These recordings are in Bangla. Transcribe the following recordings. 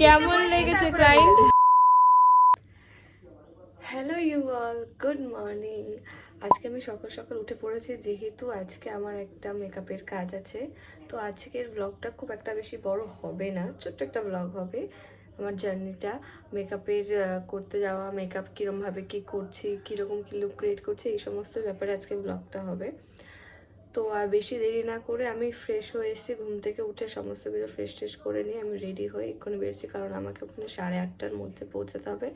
কেমন লেগেছে client hello you all good morning আজকে আমি সকাল সকাল উঠে পড়েছি যেহেতু আজকে আমার একটা মেকআপের কাজ আছে তো আজকের ব্লগটা খুব একটা বেশি বড় হবে না ছোট্ট একটা ব্লগ হবে আমার জার্নিটা মেকআপের করতে যাওয়া মেকআপ কীরমভাবে কী করছি কীরকম কী লুক ক্রিয়েট করছি এই সমস্ত ব্যাপারে আজকে ব্লগটা হবে। তো আর বেশি দেরি না করে আমি ফ্রেশ হয়ে এসেছি। ঘুম থেকে উঠে সমস্ত কিছু ফ্রেশ ট্রেশ করে নিয়ে আমি রেডি হয়ে এক্ষুনি বেরোচ্ছি, কারণ আমাকে ওখানে সাড়ে আটটার মধ্যে পৌঁছাতে হবে।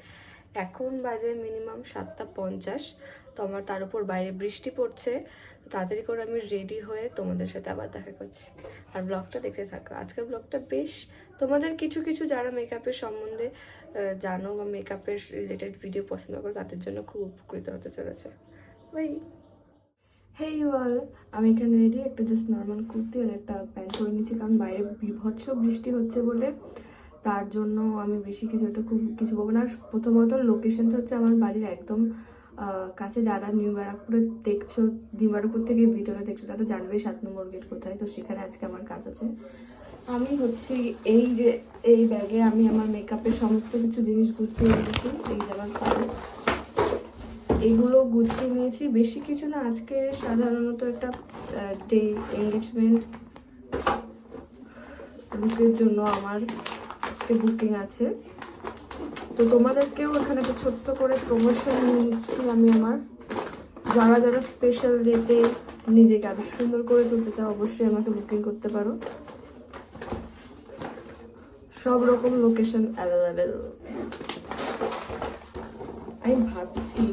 এখন বাজে মিনিমাম সাতটা পঞ্চাশ। তো আমার তার উপর বাইরে বৃষ্টি পড়ছে। তাড়াতাড়ি করে আমি রেডি হয়ে তোমাদের সাথে আবার দেখা করছি। আর ব্লগটা দেখতে থাকো। আজকের ব্লগটা বেশ তোমাদের কিছু কিছু যারা মেকআপের সম্বন্ধে জানো বা মেকআপের রিলেটেড ভিডিও পছন্দ করো, তাদের জন্য খুব উপকৃত হতে চলেছে। বাই। হেই অল আমি এখানে রেডি একটা জাস্ট নর্মাল কুর্তি আর একটা প্যান্ট পরে নিচ্ছি, কারণ বাইরে বিভৎস বৃষ্টি হচ্ছে বলে। তার জন্য আমি বেশি কিছু একটা খুব কিছু বলব না। প্রথমত লোকেশনটা হচ্ছে আমার বাড়ির একদম কাছে যারা নিউ ব্যারাকপুরে দেখছ, নিউ ব্যারাকপুর থেকে ভিডিওটা দেখছ, তারা জানবে সাত নম্বর গেট কোথায়। তো সেখানে আজকে আমার কাজ আছে। আমি হচ্ছি এই যে, এই ব্যাগে আমি আমার মেকআপের সমস্ত কিছু জিনিস গুছিয়ে রেখেছি। এই যে আমার কাগজ এগুলো গুছিয়ে নিয়েছি। বেশি কিছু না, আজকে সাধারণত একটা ডে এঙ্গেজমেন্ট বুকের জন্য আমার আজকে বুকিং আছে। তো তোমাদেরকেও এখানে একটা ছোট্ট করে প্রমোশন নিচ্ছি আমি আমার। যারা যারা স্পেশাল ডেতে নিজেকে আরও সুন্দর করে তুলতে চাও, অবশ্যই আমাকে বুকিং করতে পারো। সব রকম লোকেশন অ্যাভেলেবেল আমি ভাবছি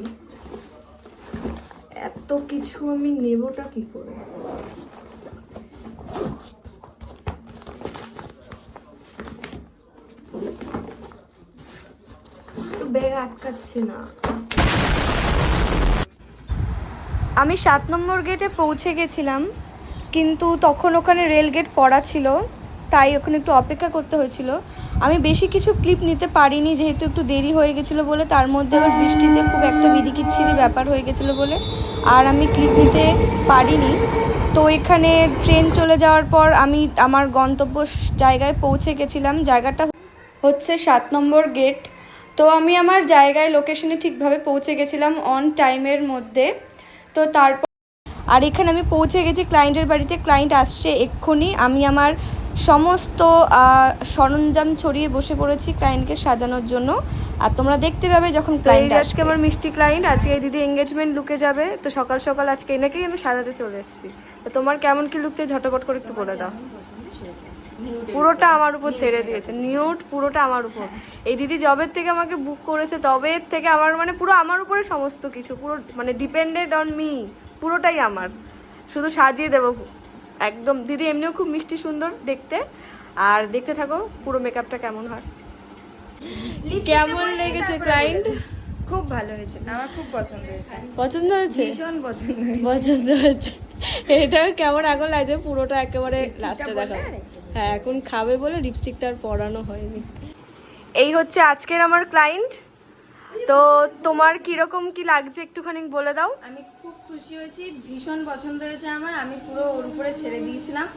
কিছু আমি নেবটা কি করে? ব্যাগ আটকাচ্ছে না। আমি সাত নম্বর গেটে পৌঁছে গেছিলাম, কিন্তু তখন ওখানে রেল গেট পড়া ছিল, তাই ওখানে একটু অপেক্ষা করতে হয়েছিল। আমি বেশি কিছু ক্লিপ নিতে পারিনি, যেহেতু একটু দেরি হয়ে গেছিল বলে, তার মধ্যে আবার বৃষ্টিতে খুব একটা বিধিকিচ্ছিরি ব্যাপার হয়ে গেছিল বলে, আর আমি ক্লিপ নিতে পারিনি। তো এখানে ট্রেন চলে যাওয়ার পর আমি আমার গন্তব্য জায়গায় পৌঁছে গেছিলাম। জায়গাটা হচ্ছে সাত নম্বর গেট তো আমি আমার জায়গায় লোকেশনে ঠিকভাবে পৌঁছে গেছিলাম অন টাইমের মধ্যে। তো তারপর আর এখানে আমি পৌঁছে গেছি ক্লায়েন্টের বাড়িতে। ক্লায়েন্ট আসছে এক্ষুনি। আমি আমার সমস্ত সরঞ্জাম ছড়িয়ে বসে পড়েছি ক্লায়েন্টকে সাজানোর জন্য। আর তোমরা দেখতে পাবে যখন ক্লায়েন্ট আজকে আমার মিষ্টি ক্লায়েন্ট আজকে এই দিদি এঙ্গেজমেন্ট লুকে যাবে তো সকাল সকাল আজকে এনেকেই আমি সাজাতে চলে এসেছি। তো তোমার কেমন কি লুক চাই ঝটপট করে একটু বলে দাও। পুরোটা আমার উপর ছেড়ে দিয়েছে নিউট পুরোটা আমার উপর। এই দিদি জবের থেকে আমাকে বুক করেছে তবে থেকে আমার মানে পুরো আমার উপরে সমস্ত কিছু পুরো মানে ডিপেন্ডেড অন মি পুরোটাই আমার। শুধু সাজিয়ে দেবো একদম দিদি এমনিও খুব মিষ্টি সুন্দর দেখতে। আর দেখতে থাকো পুরো মেকআপটা কেমন হয়। কেমন লেগেছে ক্লায়েন্ট খুব ভালো হয়েছে আমার খুব পছন্দ হয়েছে। পছন্দ হয়েছে? ভীষণ পছন্দ হয়েছে। পছন্দ হয়েছে। এটাও কেমন আগুন লাগছে পুরোটা একেবারে লাস্টে দেখা। হ্যাঁ এখন খাবে বলে লিপস্টিকটা আর পরানো হয়নি। এই হচ্ছে আজকের আমার ক্লায়েন্ট তো তোমার কীরকম কি লাগছে একটুখানি বলে দাও? আমি খুব খুশি হয়েছি ভীষণ পছন্দ হয়েছে আমার আমি পুরো ওর উপরে ছেড়ে দিয়েছিলাম।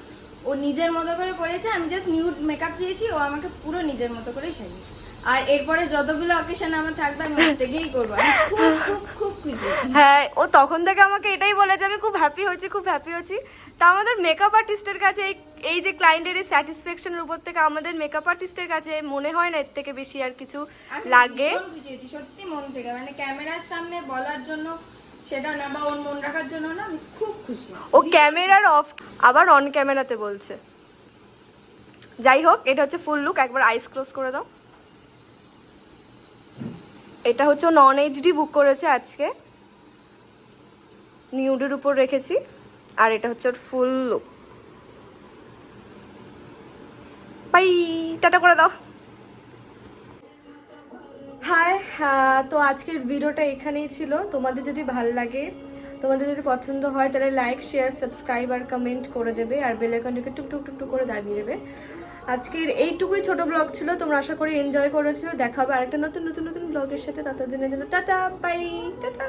ও নিজের মতো করে করেছে আমি জাস্ট নিউড মেকআপ চেয়েছি ও আমাকে পুরো নিজের মতো করে সাজিয়েছে। আর এরপরে যতগুলো অকেশন আমার থাকবে আমি ওর থেকেই করব। খুব খুব খুব খুশি। হ্যাঁ ও তখন থেকে আমাকে এটাই বলে যে আমি খুব হ্যাপি হয়েছি খুব হ্যাপি হয়েছি। তা আমাদের মেকআপ আর্টিস্টের কাছে এই যে ক্লায়েন্টের এই স্যাটিসফ্যাকশনের উপর থেকে আমাদের মেকআপ আর্টিস্টের কাছে মনে হয় না এর থেকে বেশি আর কিছু লাগে? সত্যি মন থেকে। মানে ক্যামেরার সামনে বলার জন্য সেটা না বা ওর মন রাখার জন্য না আমি খুব খুশি। ও ক্যামেরার অফ আবার অন ক্যামেরাতে বলছে। যাই হোক এটা হচ্ছে ফুল লুক একবার আইস ক্লোজ করে দাও। এটা হচ্ছে নন এইচডি বুক করেছে আজকে। নিউডের উপর রেখেছি। আর এটা হচ্ছে ওর ফুল লুক বাই, টাটা করে দাও। হাই তো আজকের ভিডিওটা এখানেই ছিল। তোমাদের যদি ভালো লাগে, তোমাদের যদি পছন্দ হয়, তাহলে লাইক শেয়ার সাবস্ক্রাইব আর কমেন্ট করে দেবে, আর বেল আইকনটাকে টুক টুক টুক টুক করে দাবিয়ে দেবে। আজকের এইটুকুই ছোট ব্লগ ছিল, তোমরা আশা করি এনজয় করেছিল দেখা হবে আরেকটা নতুন নতুন নতুন ব্লগের সাথে। ততদিনের জন্য টাটা বাই টাটা।